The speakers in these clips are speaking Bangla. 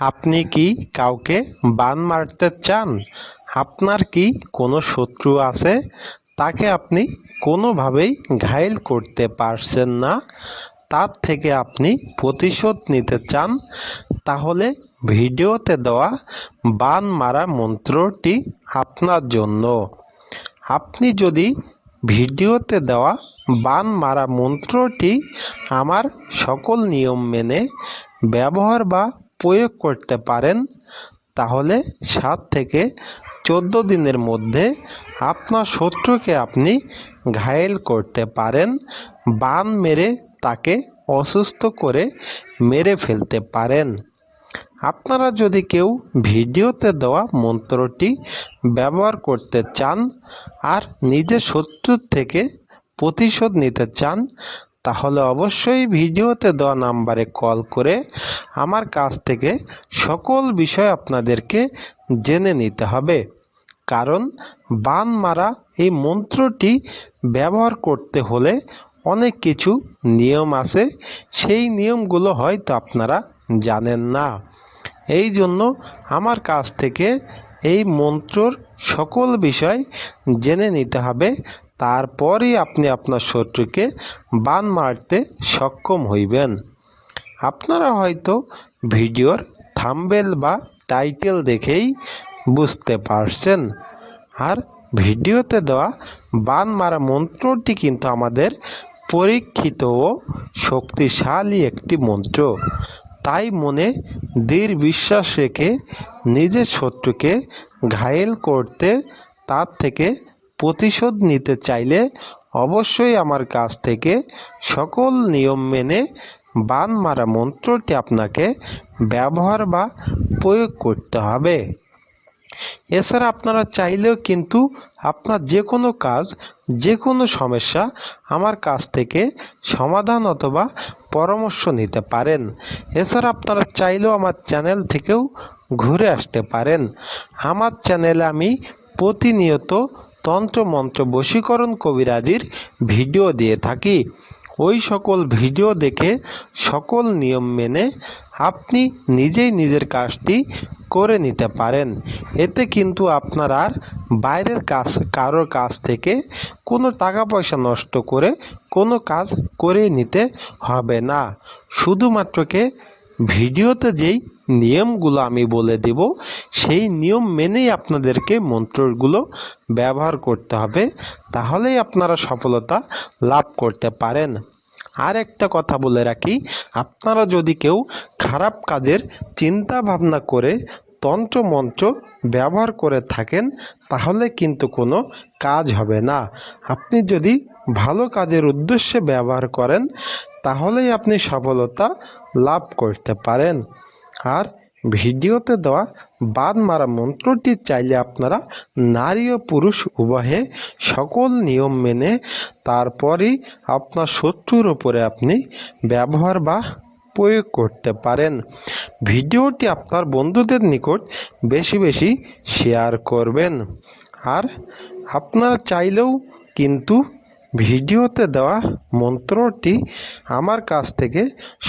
আপনি কি কাউকে বান মারতে চান? আপনার কি কোনো শত্রু আছে? তাকে আপনি কোনোভাবেই ঘায়েল করতে পারছেন না। তার থেকে আপনি প্রতিশোধ নিতে চান। তাহলে ভিডিওতে দেওয়া বান মারা মন্ত্রটি আপনার জন্য। আপনি যদি ভিডিওতে দেওয়া বান মারা মন্ত্রটি আমার সকল নিয়ম মেনে, ব্যবহার বা প্রয়োগ করতে পারেন, তাহলে সাত থেকে চোদ্দ দিনের মধ্যে আপনার শত্রুকে আপনি ঘায়েল করতে পারেন, বান মেরে তাকে অসুস্থ করে মেরে ফেলতে পারেন। আপনারা যদি কেউ ভিডিওতে দেওয়া মন্ত্রটি ব্যবহার করতে চান আর নিজের শত্রুর থেকে প্রতিশোধ নিতে চান তাহলে অবশ্যই ভিডিওতে দেওয়া নাম্বারে কল করে আমার কাছ থেকে সকল বিষয় আপনাদেরকে জেনে নিতে হবে। কারণ বান মারা এই মন্ত্রটি ব্যবহার করতে হলে অনেক কিছু নিয়ম আছে। সেই নিয়মগুলো হয়তো আপনারা জানেন না। এই জন্য আমার কাছ থেকে এই মন্ত্রর সকল বিষয় জেনে নিতে হবে। তারপরই আপনি আপনার শত্রুকে বান মারতে সক্ষম হইবেন। আপনারা হয়তো ভিডিওর থাম্বেল বা টাইটেল দেখেই বুঝতে পারছেন। আর ভিডিওতে দেওয়া বান মারা মন্ত্রটি কিন্তু আমাদের পরীক্ষিত ও শক্তিশালী একটি মন্ত্র। তাই মনে দৃঢ় বিশ্বাস রেখে নিজের শত্রুকে ঘায়েল করতে তার থেকে প্রতিশোধ নিতে চাইলে অবশ্যই আমার কাছ থেকে সকল নিয়ম মেনে বান মারা মন্ত্রটি আপনাকে ব্যবহার বা প্রয়োগ করতে হবে। এছাড়া আপনারা চাইলেও কিন্তু আপনার যে কোনো কাজ যে কোনো সমস্যা আমার কাছ থেকে সমাধান অথবা পরামর্শ নিতে পারেন। এছাড়া আপনারা চাইলেও আমার চ্যানেল থেকেও ঘুরে আসতে পারেন। আমার চ্যানেলে আমি প্রতিনিয়ত তন্ত্র মন্ত্র বশীকরণ কবিরাজির ভিডিও দিয়ে থাকি। ওই সকল ভিডিও দেখে সকল নিয়ম মেনে আপনি নিজেই নিজের কাজটি করে নিতে পারেন। এতে কিন্তু আপনার আর বাইরের কাজ কারোর কাছ থেকে কোনো টাকা পয়সা নষ্ট করে কোনো কাজ করে নিতে হবে না। শুধুমাত্রকে ভিডিওতে যেই নিয়মগুলো আমি বলে দেব, সেই নিয়ম মেনেই আপনাদেরকে মন্ত্রগুলো ব্যবহার করতে হবে, তাহলেই আপনারা সফলতা লাভ করতে পারেন। আর একটা কথা বলে রাখি, আপনারা যদি কেউ খারাপ কাজের চিন্তা ভাবনা করে তন্ত্র মন্ত্র ব্যবহার করে থাকেন, তাহলে কিন্তু কোনো কাজ হবে না। আপনি যদি ভালো কাজের উদ্দেশ্যে ব্যবহার করেন, তাহলেই আপনি সফলতা লাভ করতে পারেন। আর ভিডিওতে দেওয়া বাদ মারা মন্ত্রটি চাইলে আপনারা নারী ও পুরুষ উভয়ে সকল নিয়ম মেনে তারপরই আপনার শত্রুর ওপরে আপনি ব্যবহার বা প্রয়োগ করতে পারেন। ভিডিওটি আপনার বন্ধুদের নিকট বেশি বেশি শেয়ার করবেন। আর আপনারা চাইলেও কিন্তু ভিডিওতে দেওয়া মন্ত্রটি আমার কাছ থেকে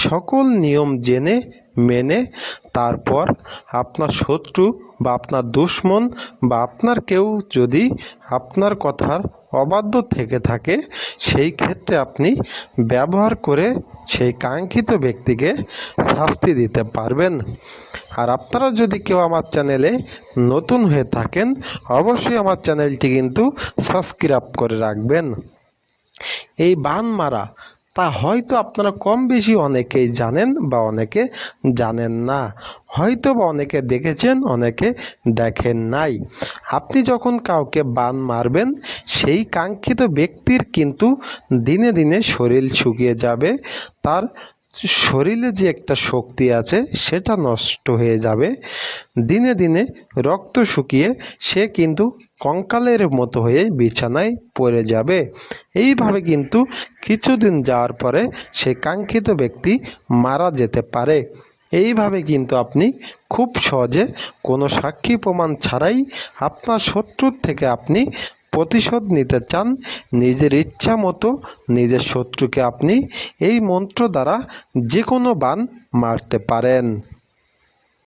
সকল নিয়ম জেনে মেনে তারপর আপনার শত্রু বা আপনার দুশ্মন বা আপনার কেউ যদি আপনার কথার অবাধ্য থেকে থাকে, সেই ক্ষেত্রে আপনি ব্যবহার করে সেই কাঙ্ক্ষিত ব্যক্তিকে শাস্তি দিতে পারবেন। আর আপনারা যদি কেউ আমার চ্যানেলে নতুন হয়ে থাকেন, অবশ্যই আমার চ্যানেলটি কিন্তু সাবস্ক্রাইব করে রাখবেন। এই বান মারা তা হয়তো আপনারা কম বেশি অনেকেই জানেন বা অনেকে জানেন না। হয়তো বা অনেকে দেখেছেন, অনেকে দেখেন নাই। আপনি যখন কাউকে বান মারবেন, সেই কাঙ্ক্ষিত ব্যক্তির কিন্তু দিনে দিনে শরীর শুকিয়ে যাবে, তার শরীরে যে একটা শক্তি আছে, সেটা নষ্ট হয়ে যাবে। দিনে দিনে রক্ত শুকিয়ে সে কিন্তু কঙ্কালের মতো হয়ে বিছানায় পড়ে যাবে। এইভাবে কিন্তু কিছুদিন যাওয়ার পরে সে কাঙ্ক্ষিত ব্যক্তি মারা যেতে পারে। এইভাবে কিন্তু আপনি খুব সহজে কোনো সাক্ষী প্রমাণ ছাড়াই আপনার শত্রুর থেকে আপনি প্রতিশোধ নিতে চান, নিজের ইচ্ছা মতো নিজের শত্রুকে আপনি এই মন্ত্র দ্বারা যে কোনো বান মারতে পারেন।